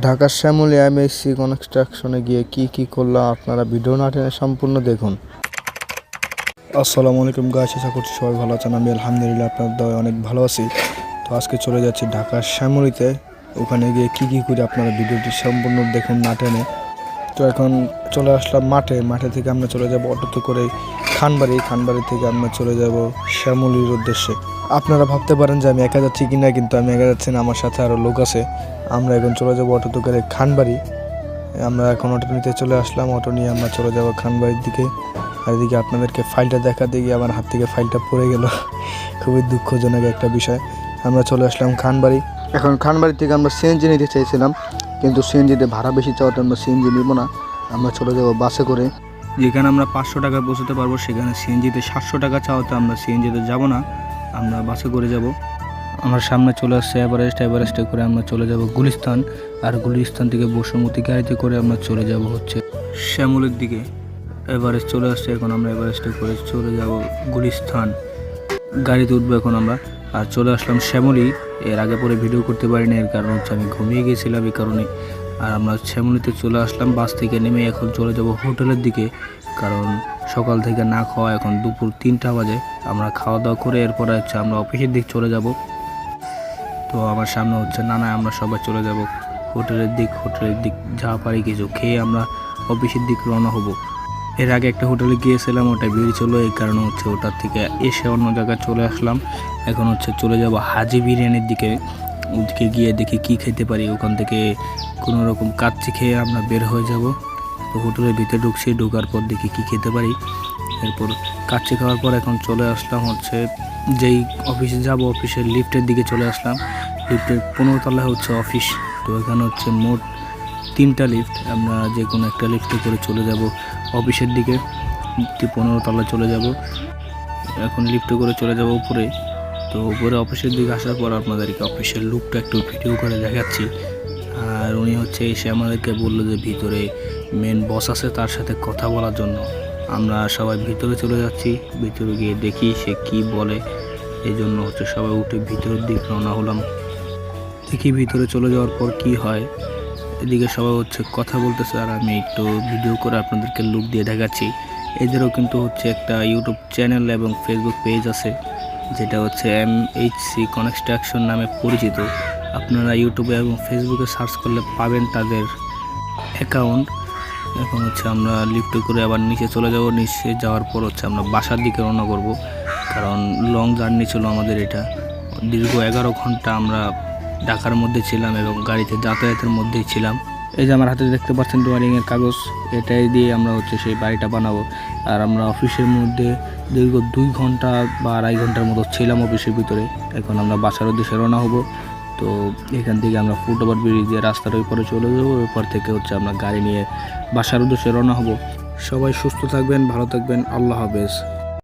ঢাকার শ্যামলী এমএসসি কনস্ট্রাকশনে গিয়ে কি কি করলাম আপনারা ভিডিও না টেনে সম্পূর্ণ দেখুন। আসসালামু আলাইকুম গাছ আশা করছি সবাই ভালো আছেন। আমি আলহামদুলিল্লাহ আপনার দয় অনেক ভালো আছি। তো আজকে চলে যাচ্ছি ঢাকার শ্যামলিতে। ওখানে গিয়ে কি কি করে আপনারা ভিডিওটি সম্পূর্ণ দেখুন না টেনে। তো এখন চলে আসলাম মাঠে। মাঠে থেকে আমরা চলে যাব অটোতে করে খানবাড়ি। খানবাড়ি থেকে আমরা চলে যাব শ্যামলীর উদ্দেশ্যে। আপনারা ভাবতে পারেন যে আমি একা যাচ্ছি কি না কিন্তু আমি একা যাচ্ছি না, আমার সাথে আরও লোক আছে। আমরা এখন চলে যাব অটোতে করে খানবাড়ি। আমরা এখন অটো নিতে চলে আসলাম। অটো নিয়ে আমরা চলে যাব খানবাড়ির দিকে। আর এদিকে আপনাদেরকে ফাইলটা দেখাতে গিয়ে আমার হাত থেকে ফাইলটা পড়ে গেল। খুবই দুঃখজনক একটা বিষয়। আমরা চলে আসলাম খানবাড়ি। এখন খানবাড়ি থেকে আমরা সিএনজি নিতে চাইছিলাম। কিন্তু সিএনজিতে ভাড়া বেশি চাওয়াতে আমরা সিএনজি নিব না। আমরা চলে যাব বাসে করে। যেখানে আমরা পাঁচশো টাকা পৌঁছতে পারব, সেখানে সিএনজিতে সাতশো টাকা চাওয়াতে আমরা সিএনজিতে যাব না। আমরা বাসে করে যাব। আমার সামনে চলে আসছে এভারেস্ট, এভারেস্টে করে আমরা চলে যাব গুলিস্তান। আর গুলিস্তান থেকে বসুমতী গাড়িতে করে আমরা চলে যাব হচ্ছে শ্যামলের দিকে। এভারেস্ট চলে আসছে, এখন আমরা এভারেস্টে করে চলে যাব গুলিস্তান। গাড়িতে উঠবো এখন আমরা। আর চলে আসলাম শ্যামলী। এর আগে পরে ভিডিও করতে পারিনি, এর কারণ হচ্ছে আমি ঘুমিয়ে গেছিলাম এই কারণে। আর আমরা শ্যামলীতে চলে আসলাম, বাস থেকে নেমে এখন চলে যাব হোটেলের দিকে। কারণ সকাল থেকে না খাওয়া, এখন দুপুর তিনটা বাজে। আমরা খাওয়া দাওয়া করে এরপরে হচ্ছে আমরা অফিসের দিক চলে যাব। তো আমার সামনে হচ্ছে নানা, আমরা সবাই চলে যাব। হোটেলের দিক হোটেলের দিক যা পারি কিছু, খেয়ে আমরা অফিসের দিক রওনা হব। এর আগে একটা হোটেলে গিয়েছিলাম, ওটা বেরিয়ে চলো এই কারণে হচ্ছে ওটার থেকে এসে অন্য জায়গায় চলে আসলাম। এখন হচ্ছে চলে যাব হাজি বিরিয়ানির দিকে। ওদিকে গিয়ে দেখি কি খেতে পারি। ওখান থেকে কোনো রকম কাচ্চি খেয়ে আমরা বের হয়ে যাব। তো হোটেলের ভিতরে ঢুকছি, ঢোকার পর দেখি কি খেতে পারি। এরপর কাচ্চি খাওয়ার পর এখন চলে আসলাম হচ্ছে, যেই অফিসে যাব, অফিসের লিফটের দিকে চলে আসলাম। লিফটের পনেরো তলায় হচ্ছে অফিস। তো এখানে হচ্ছে মোট তিনটা লিফট। আমরা যে কোনো একটা লিফটে করে চলে যাব। অফিসের দিকে। পনেরো তলায় চলে যাব। এখন লিফটে করে চলে যাব উপরে। তো উপরে অফিসের দিকে আসার পর আপনাদেরকে অফিসের লুকটা একটু ভিডিও করে দেখাচ্ছি। আর উনি হচ্ছে এসে আমাদেরকে বলল যে ভিতরে মেন বস আছে, তার সাথে কথা বলার জন্য। আমরা সবাই ভিতরে চলে যাচ্ছি। ভিতরে গিয়ে দেখি সে কি বলে। এই জন্য হচ্ছে সবাই উঠে ভিতরের দিক রওনা হলাম। দেখি ভিতরে চলে যাওয়ার পর কি হয়। এদিকে সবাই হচ্ছে কথা বলতেছে আর আমি একটু ভিডিও করে আপনাদেরকে লুক দিয়ে দেখাচ্ছি। এদেরও কিন্তু হচ্ছে একটা ইউটিউব চ্যানেল এবং ফেসবুক পেজ আছে, যেটা হচ্ছে এম এইচ সি কনস্ট্রাকশন নামে পরিচিত। আপনারা ইউটিউবে এবং ফেসবুকে সার্চ করলে পাবেন তাদের অ্যাকাউন্ট এখন হচ্ছে আমরা লিফটে করে আবার নিচে চলে যাব। নিচে যাওয়ার পর হচ্ছে আমরা বাসার দিকে রওনা করব, কারণ লং জার্নি ছিল আমাদের এটা। দীর্ঘ এগারো ঘণ্টা আমরা ঢাকার মধ্যে ছিলাম এবং গাড়িতে যাতায়াতের মধ্যেই ছিলাম। এই যে আমার হাতে দেখতে পাচ্ছেন ডোয়ারিংয়ের কাগজ, এটাই দিয়ে আমরা হচ্ছে সেই বাড়িটা বানাবো। আর আমরা অফিসের মধ্যে দীর্ঘ দুই ঘণ্টা বা আড়াই ঘণ্টার মতো ছিলাম অফিসের ভিতরে। এখন আমরা বাসার উদ্দেশ্যে রওনা হব। তো এখান থেকে আমরা ফুটওভার ব্রিজ দিয়ে রাস্তার ওই পরে চলে যাব। ওই থেকে হচ্ছে আমরা গাড়ি নিয়ে বাসার উদ্দেশ্যে রওনা হব। সবাই সুস্থ থাকবেন, ভালো থাকবেন। আল্লাহ হাফেজ।